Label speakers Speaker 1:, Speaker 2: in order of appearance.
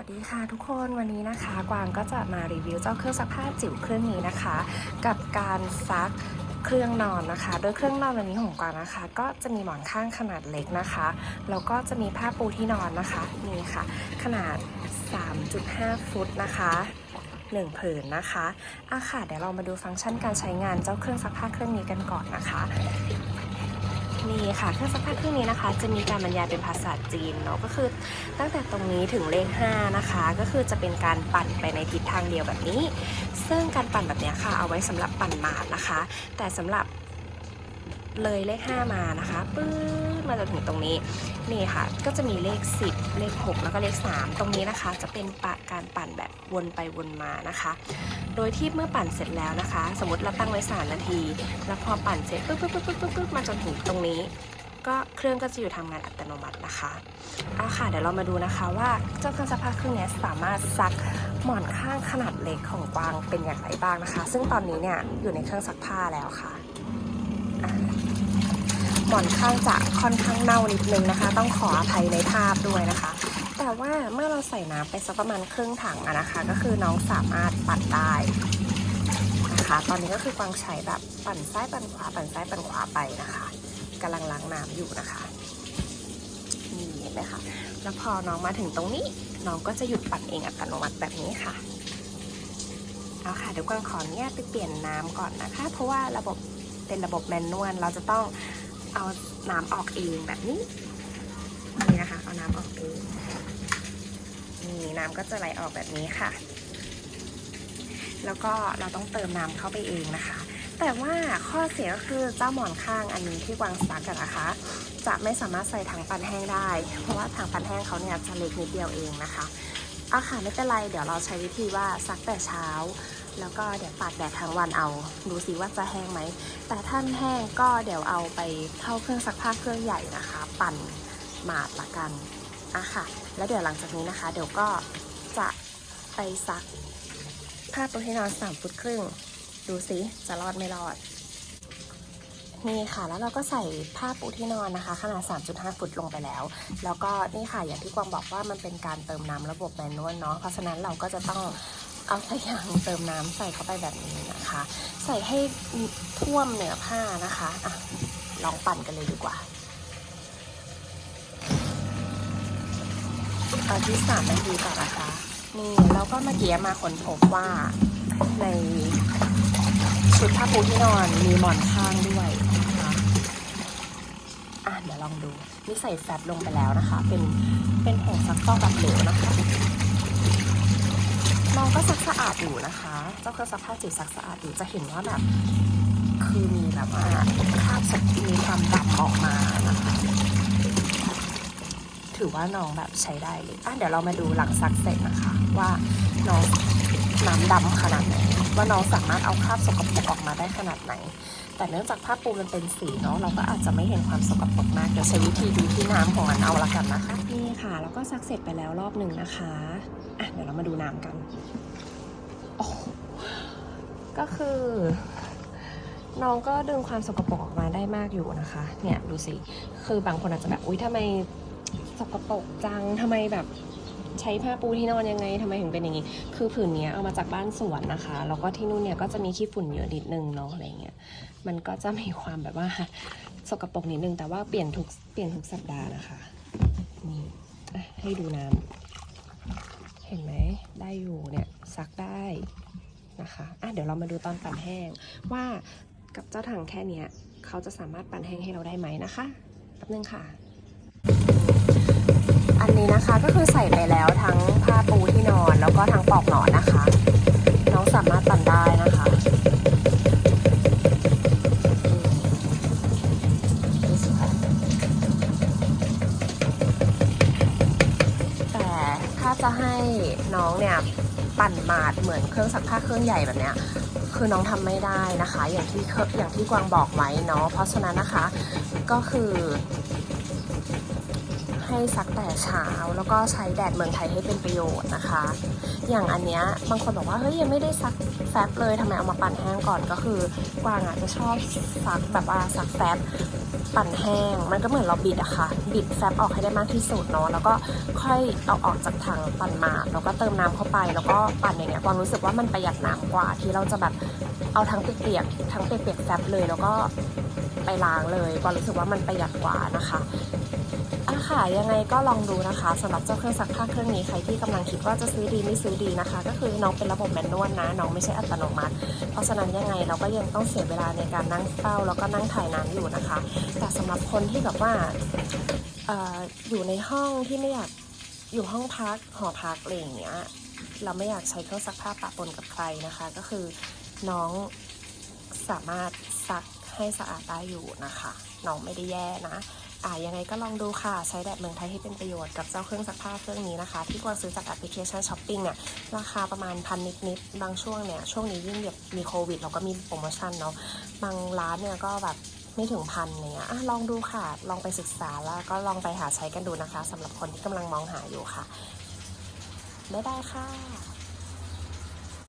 Speaker 1: วัสดีค่ะทุกคนวันนี้นะคะ กวางก็จะมารีวิวเจ้าเครื่องซักผ้าจิ๋วเครื่องนี้นะคะ กับการซักเครื่องนอนนะคะ โดยเครื่องนอนวันนี้ของกวางนะคะ ก็จะมีหมอนข้างขนาดเล็กนะคะแล้วก็จะมีผ้าปูที่นอนนะคะนี่ค่ะ ขนาด 3.5 ฟุตนะคะ1ผืนนะคะอะค่ะเดี๋ยวเรามาดูฟังก์ชันการใช้งานเจ้าเครื่องซักผ้าเครื่องนี้กันก่อนนะคะ นี่ค่ะเครื่องซักผ้าเครื่องนี้นะคะ จะมีการบรรยายเป็นภาษาจีนเนาะก็คือตั้งแต่ตรงนี้ถึงเลข5นะคะ ก็คือจะเป็นการปั่นไปในทิศทางเดียวแบบนี้ ซึ่งการปั่นแบบนี้ค่ะเอาไว้สำหรับปั่นหมาดนะคะ แต่สำหรับ เลยเลข 5 มานะคะปื้ดมาจนถึงตรงนี้นี่ค่ะ ก็จะมีเลข 10 เลข 6 แล้วก็เลข 3 ตรงนี้นะคะ จะเป็นปะการปั่นแบบวนไปวนมานะคะ โดยที่เมื่อปั่นเสร็จแล้วนะคะ สมมติเราตั้งไว้3นาที แล้วพอปั่นเสร็จปึ๊บปึ๊บปึ๊บปึ๊บปึ๊บปึ๊บมาจนถึงตรงนี้ก็เครื่องก็จะอยู่ทำงานอัตโนมัตินะคะเอาค่ะเดี๋ยวเรามาดูนะคะว่าเจ้าเครื่องซักผ้าเครื่องนี้สามารถซักหมอนข้างขนาดเล็กของกวางเป็นอย่างไรบ้างนะคะ ซึ่งตอนนี้เนี่ยอยู่ในเครื่องซักผ้าแล้วค่ะ หมอนข้างจะค่อนข้างเน่านิดนึงนะคะ ต้องขออภัยในภาพด้วยนะคะ แต่ว่าเมื่อเราใส่น้ำไปสักประมาณครึ่งถังอะนะคะ ก็คือน้องสามารถปั่นได้นะคะ ตอนนี้ก็คือกวางใช้แบบปั่นซ้ายปั่นขวาปั่นซ้ายปั่นขวาไปนะคะกำลังล้างน้ำอยู่นะคะนี่เห็นไหมคะแล้วพอน้องมาถึงตรงนี้ น้องก็จะหยุดปั่นเองอัตโนมัติแบบนี้ค่ะเอาค่ะเดี๋ยวกวางขออนุญาตไปเปลี่ยนน้ำก่อนนะคะ เพราะว่าระบบเป็นระบบแมนนวลเราจะต้อง เอาน้ำออกเองแบบนี้ นี่นะคะ เอาน้ำออกเอง นี่น้ำก็จะไหลออกแบบนี้ค่ะ แล้วก็เราต้องเติมน้ำเข้าไปเองนะคะ แต่ว่าข้อเสียก็คือเจ้าหมอนข้างอันนี้ที่วางซักกันนะคะ จะไม่สามารถใส่ถังปั่นแห้งได้ เพราะว่าถังปั่นแห้งเขาเนี่ยจะเล็กนิดเดียวเองนะคะเอาค่ะไม่เป็นไร เดี๋ยวเราใช้วิธีว่าซักแต่เช้า แล้วก็เดี๋ยวตากแดดทั้งวันเอา ดูสิว่าจะแห้งไหม แต่ถ้าแห้งก็เดี๋ยวเอาไปเข้าเครื่องซักผ้าเครื่องใหญ่นะคะ ปั่นหมาดละกันอะค่ะ แล้วเดี๋ยวหลังจากนี้นะคะ เดี๋ยวก็จะไปซักผ้าปูที่นอนสามฟุตครึ่ง ดูสิจะรอดไม่รอด นี่ค่ะ แล้วเราก็ใส่ผ้าปูที่นอนนะคะ ขนาด 3.5 ฟุตลงไปแล้ว แล้วก็นี่ค่ะอย่างที่กวางบอกว่ามันเป็นการเติมน้ำระบบแมนนวลเนาะ เพราะฉะนั้นเราก็จะต้อง เอาสายยางเติมน้ำใส่เข้าไปแบบนี้นะคะ ใส่ให้ท่วมเหนือผ้านะคะอะลองปั่นกันเลยดีกว่าเอาที่สามนาทีก่อนนะคะนี่แล้วก็เมื่อกี้มาค้นพบว่าในชุดผ้าปูที่นอนมีหมอนข้างด้วยนะคะอะเดี๋ยวลองดูนี่ใส่แฟบลงไปแล้วนะคะ เป็นเป็นผงซักฟอกแบบเหลวนะคะ น้องก็ซักสะอาดอยู่นะคะ เจ้าเครื่องซักผ้าจิ๋วซักสะอาดอยู่จะเห็นว่าแบบคือมีแบบว่าคราบสกมีความดำออกมานะคะ ถือว่าน้องแบบใช้ได้เลยอะเดี๋ยวเรามาดูหลังซักเสร็จนะคะ ว่าน้องน้ำดำขนาดไหน ว่าน้องสามารถเอาคราบสกปรกออกมาได้ขนาดไหน แต่เนื่องจากผ้าปูมันเป็นสีเนาะเราก็อาจจะไม่เห็นความสกปรกมากเดี๋ยวใช้วิธีดูที่น้ำของมันเอาละกันนะคะนี่ค่ะ แล้วก็ซักเสร็จไปแล้วรอบหนึ่งนะคะอะเดี๋ยวเรามาดูน้ำกันโอ้ก็คือน้องก็ดึงความสกปรกออกมาได้มากอยู่นะคะ เนี่ยดูสิ คือบางคนอาจจะแบบ อุ๊ยทำไมสกปรกจังทำไมแบบ ใช้ผ้าปูที่นอนยังไงทำไมถึงเป็นอย่างนี้ คือผืนนี้เอามาจากบ้านสวนนะคะ แล้วก็ที่นู่นเนี่ยก็จะมีขี้ฝุ่นเยอะนิดนึงเนาะอะไรเงี้ย มันก็จะมีความแบบว่าสกปรกนิดนึง แต่ว่าเปลี่ยนทุกเปลี่ยนทุกสัปดาห์นะคะ นี่ให้ดูน้ำ เห็นไหม ได้อยู่เนี่ยซักได้นะคะอะเดี๋ยวเรามาดูตอนปั่นแห้งว่ากับเจ้าถังแค่เนี้ยเขาจะสามารถปั่นแห้งให้เราได้ไหมนะคะแป๊บนึงค่ะ อันนี้นะคะก็คือใส่ไปแล้วทั้งผ้าปูที่นอนแล้วก็ทั้งปลอกหนอนนะคะ น้องสามารถปั่นได้นะคะแต่ถ้าจะให้น้องเนี่ยปั่นหมาดเหมือนเครื่องซักผ้าเครื่องใหญ่แบบเนี้ยคือน้องทำไม่ได้นะคะ อย่างที่อย่างที่กวางบอกไว้เนาะเพราะฉะนั้นนะคะก็คือ ให้ซักแต่เช้า แล้วก็ใช้แดดเมืองไทยให้เป็นประโยชน์นะคะ อย่างอันเนี้ยบางคนบอกว่าเฮ้ยยังไม่ได้ซักแฟบเลยทำไมเอามาปั่นแห้งก่อนก็คือกวางอะจะชอบซักแบบว่าซักแฟบปั่นแห้ง มันก็เหมือนเราบิดอะค่ะ บิดแฟบออกให้ได้มากที่สุดเนาะแล้วก็ค่อยเอาออกจากถังปั่นมาแล้วก็เติมน้ำเข้าไป แล้วก็ปั่นอย่างเงี้ยกวางรู้สึกว่ามันประหยัดน้ำกว่าที่เราจะแบบเอาทั้งเปียกๆทั้งเปียกๆแฟบเลยแล้วก็ไปล้างเลยกวางรู้สึกว่ามันประหยัดกว่านะคะ ค่ะ ยังไงก็ลองดูนะคะสำหรับเจ้าเครื่องซักผ้าเครื่องนี้ใครที่กำลังคิดว่าจะซื้อดีไม่ซื้อดีนะคะ ก็คือน้องเป็นระบบแมนนวลนะ น้องไม่ใช่อัตโนมัติ เพราะฉะนั้นยังไงเราก็ยังต้องเสียเวลาในการนั่งเฝ้าแล้วก็นั่งถ่ายน้ำอยู่นะคะ แต่สำหรับคนที่แบบว่าออยู่ในห้องที่ไม่อยากอยู่ห้องพักหอพักอะไรอย่างเงี้ยเราไม่อยากใช้เครื่องซักผ้าปะปนกับใครนะคะ ก็คือน้องสามารถซักให้สะอาดได้อยู่นะคะ น้องไม่ได้แย่นะ อ่ายังไงก็ลองดูค่ะ ใช้แดดเมืองไทยให้เป็นประโยชน์กับเจ้าเครื่องซักผ้าเครื่องนี้นะคะ ที่กวางซื้อจากแอปพลิเคชันช้อปปิ้งเนี่ย ราคาประมาณพันนิดๆ บางช่วงเนี่ย ช่วงนี้ยิ่งแบบมีโควิด เราก็มีโปรโมชั่นเนาะ บางร้านเนี่ยก็แบบไม่ถึงพันเนี่ยอะลองดูค่ะ ลองไปศึกษาแล้วก็ลองไปหาใช้กันดูนะคะสำหรับคนที่กำลังมองหาอยู่ค่ะ บ๊ายบายค่ะ